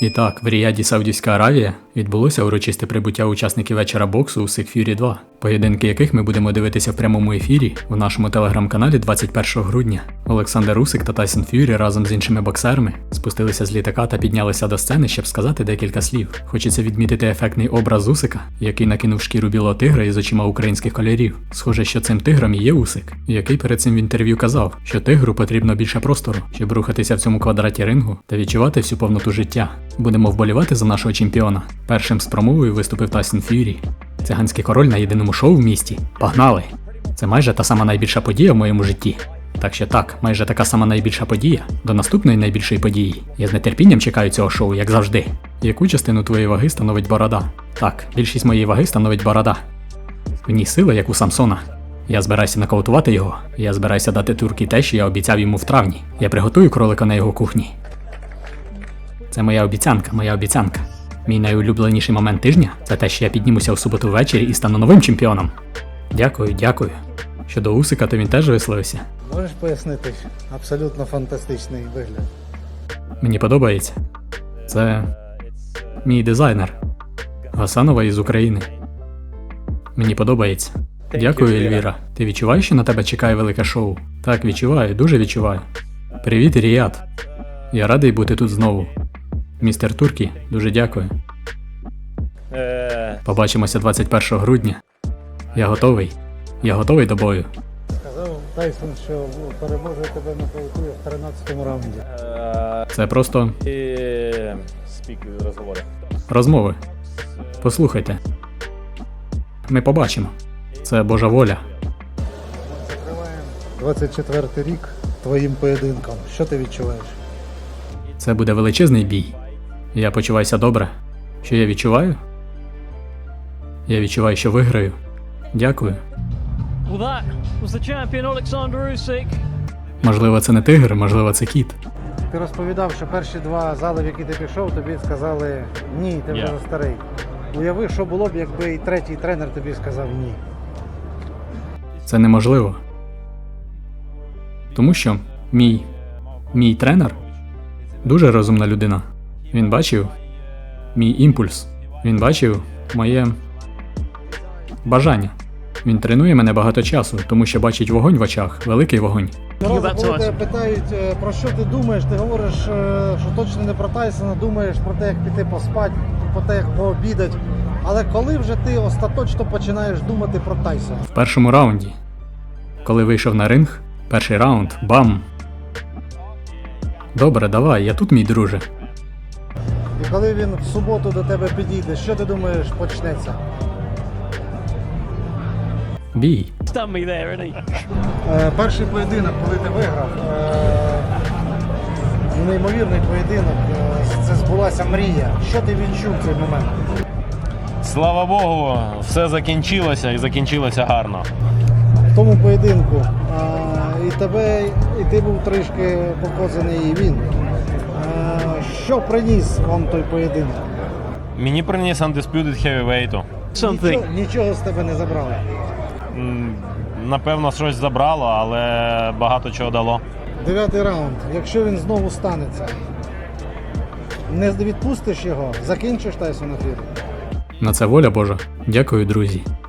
І так, в Ріяді Саудівська Аравія відбулося урочисте прибуття учасників вечора боксу у Сик Фюрі 2, поєдинки яких ми будемо дивитися в прямому ефірі в нашому телеграм-каналі 21 грудня. Олександр Усик та Тайсон Фюрі разом з іншими боксерами спустилися з літака та піднялися до сцени, щоб сказати декілька слів. Хочеться відмітити ефектний образ Усика, який накинув шкіру білого тигра із очима українських кольорів. Схоже, що цим тигром є Усик, який перед цим в інтерв'ю казав, що тигру потрібно більше простору, щоб рухатися в цьому квадраті рингу та відчувати всю повноту життя. Будемо вболівати за нашого чемпіона. Першим з промовою виступив Тайсон Фюрі. Циганський король на єдиному шоу в місті. Погнали! Це майже та сама найбільша подія в моєму житті. Так що так, майже така сама найбільша подія. До наступної найбільшої події. Я з нетерпінням чекаю цього шоу, як завжди. Яку частину твоєї ваги становить борода? Так, більшість моєї ваги становить борода. В ній сила, як у Самсона. Я збираюся нокаутувати його. Я збираюся дати турки те, що я обіцяв йому в травні. Я приготую кролика на його кухні. Це моя обіцянка, моя обіцянка. Мій найулюбленіший момент тижня це те, що я піднімуся у суботу ввечері і стану новим чемпіоном. Дякую, дякую. Щодо Усика, то він теж висловився. Можеш пояснити? Абсолютно фантастичний вигляд. Мені подобається. Це мій дизайнер. Гасанова із України. Мені подобається. Дякую, Ельвіра. Ти відчуваєш, що на тебе чекає велике шоу? Так, відчуваю, дуже відчуваю. Привіт, Ріят. Я радий бути тут знову. Містер Туркі, дуже дякую. Е, Побачимося 21 грудня. Я готовий. Я готовий до бою. Сказав Тайсон, що переможе тебе нокаутує в 13-му раунді. е, Це просто розговори. розмови. Послухайте. Ми побачимо. Це Божа воля. Закриваємо 24-й рік твоїм поєдинком. Що ти відчуваєш? Це буде величезний бій. Я почуваюся добре. Що я відчуваю? Я відчуваю, що виграю. Дякую. Можливо, це не тигр, можливо, це кіт. Ти розповідав, що перші два зали, в які ти пішов, тобі сказали ні, ти вже Я. старий. Уяви, що було б, якби і третій тренер тобі сказав ні. Це неможливо. Тому що мій, мій тренер дуже розумна людина. Він бачив мій імпульс. Він бачив моє бажання. Він тренує мене багато часу, тому що бачить вогонь в очах, великий вогонь. Разом, коли тебе питають, е, про що ти думаєш, ти говориш, е, що точно не про Тайсона, думаєш про те, як піти поспати, про те, як пообідати. Але коли вже ти остаточно починаєш думати про Тайсона? В першому раунді, коли вийшов на ринг, перший раунд, бам. Добре, давай, я тут, мій друже. Коли він в суботу до тебе підійде, що ти думаєш почнеться? Бій. Me there, isn't? Е, перший поєдинок, коли ти виграв, е, неймовірний поєдинок, е, це збулася мрія. Що ти відчув в цей момент? Слава Богу, все закінчилося і закінчилося гарно. В тому поєдинку е, і тебе, і ти був трішки покозаний, і він. Що приніс вам той поєдинок? Мені приніс Undisputed Heavyweight. Something. Нічого, нічого з тебе не забрали. М, Напевно, щось забрало, але багато чого дало. Дев'ятий раунд. Якщо він знову станеться, не відпустиш його, закінчиш Тайсона Фірі. На це воля Божа. Дякую, друзі.